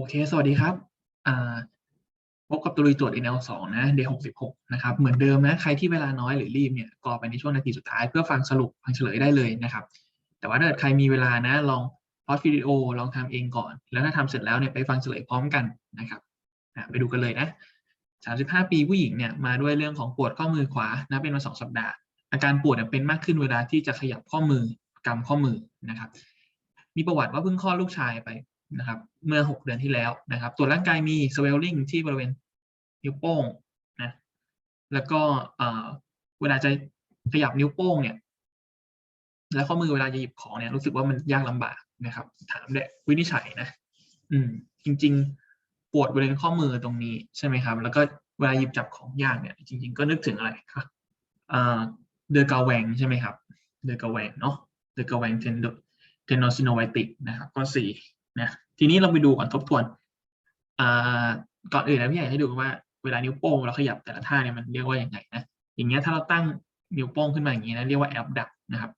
โอเค สวัสดีครับ อ่า พบกับตุลุยตรวจ NL สองนะ day หกสิบหกนะครับ เหมือนเดิมนะ ใครที่เวลาน้อยหรือรีบเนี่ย กอไปในช่วงนาทีสุดท้ายเพื่อฟังสรุปฟังเฉลยได้เลยนะครับ แต่ว่าถ้าเกิดใครมีเวลานะ ลองพอดวิดีโอ ลองทำเองก่อน แล้วถ้าทำเสร็จแล้วเนี่ยไปฟังเฉลยพร้อมกันนะครับไปดูกันเลยนะ 35 ปีผู้หญิงเนี่ย มาด้วยเรื่องของปวดข้อมือขวา นะ เป็นมาสองสัปดาห์ อาการปวดเนี่ยเป็นมากขึ้นเวลาที่จะขยับข้อมือกำข้อมือนะครับ มีประวัติว่าเพิ่งคลอดลูกชายไป นะครับเมื่อ 6 เดือนที่แล้วนะครับตรวจร่างกายมี swelling ที่บริเวณนิ้วโป้งนะแล้วก็เอ่อเวลาจะขยับนิ้วโป้งเนี่ยและข้อมือเวลาจะหยิบของเนี่ยรู้สึกว่ามันยากลำบากนะครับ ถามได้วินิจฉัยนะ อืม จริง ๆ ปวดบริเวณข้อมือตรงนี้ใช่ไหมครับ แล้วก็เวลาหยิบจับของยากเนี่ย จริง ๆ ก็นึกถึงอะไรครับอ่าเดอร์กาแวงใช่ไหมครับ เดอร์กาแวงเนาะเดอร์กาแวงเทนโดเทนโนซิโนไวติกนะครับ ข้อสี่ นะทีนี้เราไปดูก่อนทบทวนก่อนอื่นนะพี่ใหญ่ให้ดูว่าเวลานิ้วโป้งเราขยับแต่ละท่าเนี่ยมันเรียกว่าอย่างไงนะอย่างเงี้ยถ้าเราตั้งนิ้วโป้งขึ้นมาอย่างนี้นะเรียกว่า abduct นะครับ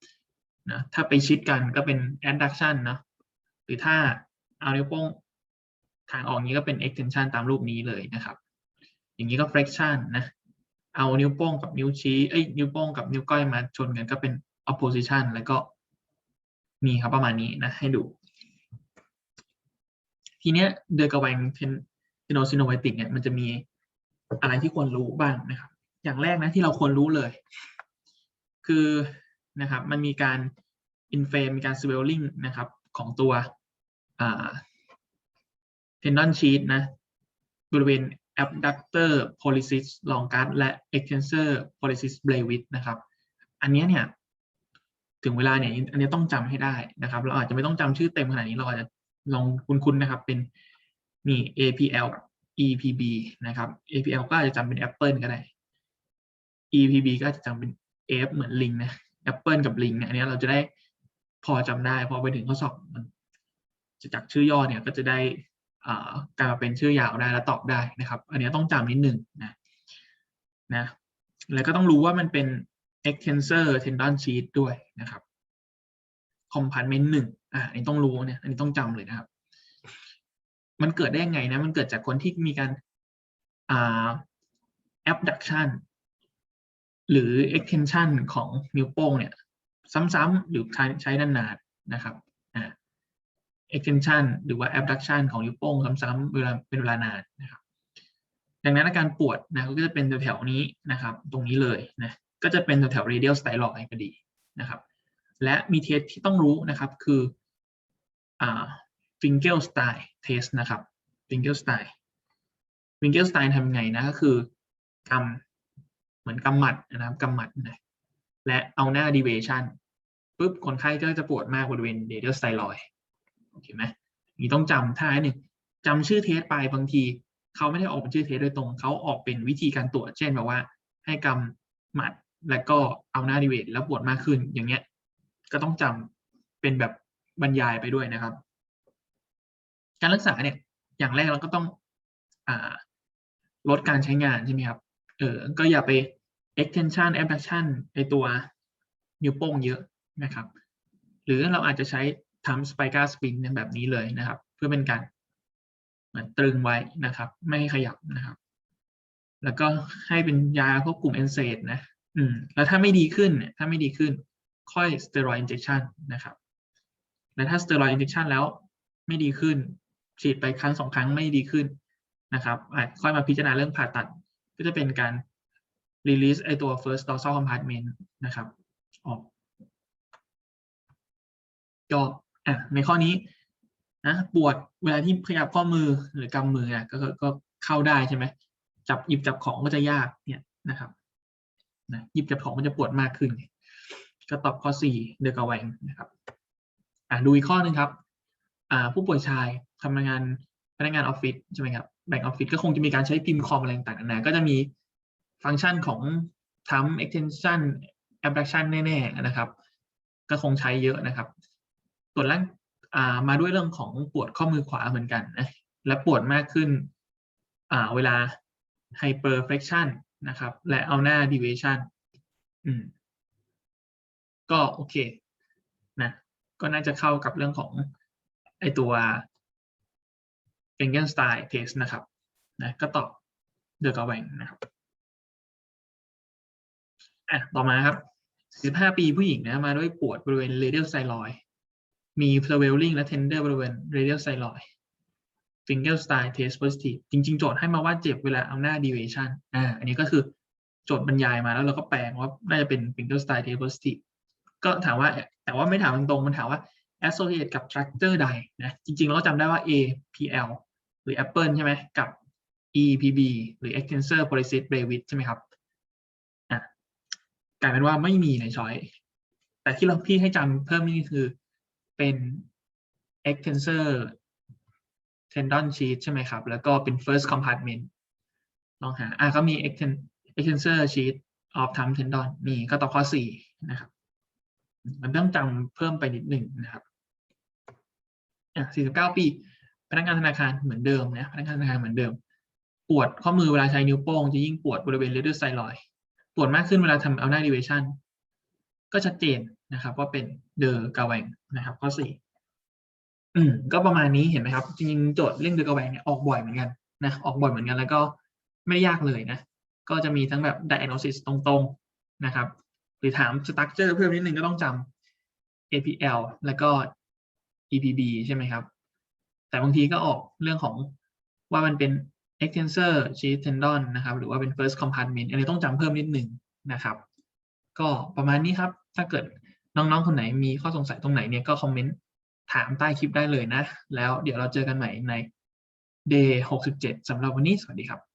นะถ้าไปชิดกันก็เป็น adduction นะหรือถ้าเอานิ้วโป้งทางออกนี้ก็เป็น extension ตามรูปนี้เลยนะครับ อย่างนี้ก็ flexion นะเอานิ้วโป้งกับนิ้วชี้เอ้ยนิ้วโป้งกับนิ้วก้อยมาชนกันก็เป็น opposition แล้วก็มีครับประมาณนี้นะให้ดู ทีเนี้ยเดอร์กแวงเทนเทโนซิโนไวติกเนี่ยมันจะมีอะไรที่ควรรู้บ้างนะครับ อย่างแรกนะที่เราควรรู้เลย คือนะครับมันมีการอินเฟมมีการสเวลลิงนะครับของตัวเทนดอนชีตนะบริเวณ abductor pollicis longus และ extensor pollicis brevis นะครับ อันเนี้ยเนี่ยถึงเวลาเนี่ยอันนี้ต้องจำให้ได้นะครับ เราอาจจะไม่ต้องจำชื่อเต็มขนาดนี้เราอาจจะ ลองคุ้นๆนะครับเป็นนี่ APL EPB นะครับ APL ก็อาจจะจำเป็น Apple ก็ได้ EPB ก็อาจจะจำเป็น F เหมือนลิงนะ Apple กับลิงเนี่ยอันนี้เราจะได้พอจำได้พอไปถึงข้อสอบมันจะจากชื่อย่อเนี่ยก็จะได้กลายมาเป็นชื่อยาวได้และตอบได้นะครับ อันนี้ต้องจำนิดหนึ่งนะนะแล้วก็ต้องรู้ว่ามันเป็น extensor tendon sheath ด้วยนะครับ compartment หนึ่ง อ่าอันนี้ต้องรู้เนี่ย อันนี้ต้องจำเลยนะครับ มันเกิดได้ยังไงนะ มันเกิดจากคนที่มีการอ่า abduction หรือ extension ของนิ้วโป้งเนี่ย ซ้ำๆหรือใช้ใช้นานๆนะครับอ่า extension หรือว่า abduction ของนิ้วโป้งซ้ำๆเวลาเป็นเวลานานนะครับ ดังนั้นอาการปวดนะก็จะเป็นแถวๆนี้นะครับ ตรงนี้เลยนะก็จะเป็นแถวๆ radial styloid พอดีนะครับ และมีเทสที่ต้องรู้นะครับ คือ อ่า Finkelstein test นะครับ Finkelstein Finkelstein ทำยังไงนะก็คือกำเหมือนกำหมัดนะครับกำหมัดนะและเอาหน้า deviation ปุ๊บคนไข้ก็จะปวดมากบริเวณ radial styloid โอเคไหมนี่ต้องจำท่าหนึ่งจำชื่อเทสไปบางทีเขาไม่ได้ออกเป็นชื่อเทสโดยตรงเขาออกเป็นวิธีการตรวจเช่นแบบว่า ให้กำหมัดแล้วก็เอาหน้าดีเวทแล้วปวดมากขึ้นอย่างเงี้ยก็ต้องจำเป็นแบบ บรรยายไปด้วยนะครับ การรักษาเนี่ยอย่างแรกเราก็ต้องอ่าลดการใช้งานใช่ไหมครับเออก็อย่าไป extension abduction ในตัวนิ้วโป้งเยอะนะครับ หรือเราอาจจะใช้ทำ spica spin แบบนี้เลยนะครับ เพื่อเป็นการเหมือนตรึงไว้นะครับ ไม่ให้ขยับนะครับ แล้วก็ให้เป็นยาควบคุม NSAID นะ อืม แล้วถ้าไม่ดีขึ้น ถ้าไม่ดีขึ้น ค่อย steroid injection นะครับ แล้วถ้า steroid injection แล้วไม่ดีขึ้น ฉีดไปครั้งสองครั้งไม่ดีขึ้นนะครับอาจค่อยมาพิจารณาเรื่องผ่าตัด ก็จะเป็นการ release ไอตัว first dorsal compartment นะครับออกก็อะในข้อนี้นะปวดเวลาที่ขยับข้อมือหรือกำมืออะก็ก็ก็เข้าได้ใช่ไหมจับหยิบจับของก็จะยากเนี่ยนะครับนะหยิบจับของมันจะปวดมากขึ้น ก็ตอบข้อสี่เดอกาแวงนะครับ อะดูอีกข้อหนึ่งครับอ่าผู้ป่วยชายทำงานพนักงานออฟฟิศใช่ไหมครับแบ่งออฟฟิศก็คงจะมีการใช้พิมพ์คอมอะไรต่างๆนานาก็จะมีฟังก์ชันของทำ extension abduction แน่ๆนะครับ ก็คงใช้เยอะนะครับตรวจร่างมาด้วยเรื่องของปวดข้อมือขวาเหมือนกันนะและปวดมากขึ้นเวลา hyperflexion นะครับ และเอาหน้า deviation อืมก็โอเค ก็น่าจะเข้ากับเรื่องของไอตัว Frankenstein test นะครับนะก็ตอบเดอะกาแวงนะครับอะต่อมาครับ 15 ปีผู้หญิงนะมาด้วยปวดบริเวณ radial thyroid มี swelling และ tender บริเวณ radial thyroid Finkelstein test positive จริง ๆ โจทย์ให้มาว่าเจ็บเวลาเอาหน้า deviation อ่าอันนี้ก็คือโจทย์บรรยายมาแล้วเราก็แปลงว่าน่าจะเป็น Finkelstein test positive ก็ถามว่า แต่ว่าไม่ถามตรงๆมันถามว่า associate กับ structure ใดนะจริงๆ เราก็จำได้ว่า APL หรือ Apple ใช่ไหมกับ EPB หรือ extensor pollicis brevis ใช่ไหมครับอะกลายเป็นว่าไม่มีในช้อยแต่ที่เราพี่ให้จำเพิ่มนี่คือเป็น extensor tendon sheath ใช่ไหมครับ แล้วก็เป็น first compartment ลองหาอะก็มี extensor sheath of thumb tendon นี่ก็ตอบข้อสี่นะครับ มันต้องจำเพิ่มไปนิดหนึ่งนะครับอะ49 ปี พนักงานธนาคารเหมือนเดิมนะพนักงานธนาคารเหมือนเดิม ปวดข้อมือเวลาใช้นิ้วโป้งจะยิ่งปวดบริเวณ radius thyroid ปวดมากขึ้นเวลาทำเอาหน้า deviation ก็ชัดเจนนะครับว่าเป็นเดอร์กาแวงนะครับ ข้อสี่อืมก็ประมาณนี้เห็นไหมครับ จริงๆโจทย์เรื่องเดอร์กาแวงเนี่ยออกบ่อยเหมือนกันนะออกบ่อยเหมือนกันแล้วก็ไม่ยากเลยนะ ก็จะมีทั้งแบบ diagnosis ตรงๆนะครับ หรือถาม structure เพิ่มนิดนึงก็ต้องจำ APL แล้วก็ EPB ใช่ไหมครับ แต่บางทีก็ออกเรื่องของว่ามันเป็น extensor sheath tendon นะครับ หรือว่าเป็น first compartment อันนี้ต้องจำเพิ่มนิดนึงนะครับ ก็ประมาณนี้ครับ ถ้าเกิดน้องๆ คนไหนมีข้อสงสัยตรงไหนเนี่ยก็คอมเมนต์ถามใต้คลิปได้เลยนะ แล้วเดี๋ยวเราเจอกันใหม่ใน day 67สำหรับวันนี้สวัสดีครับ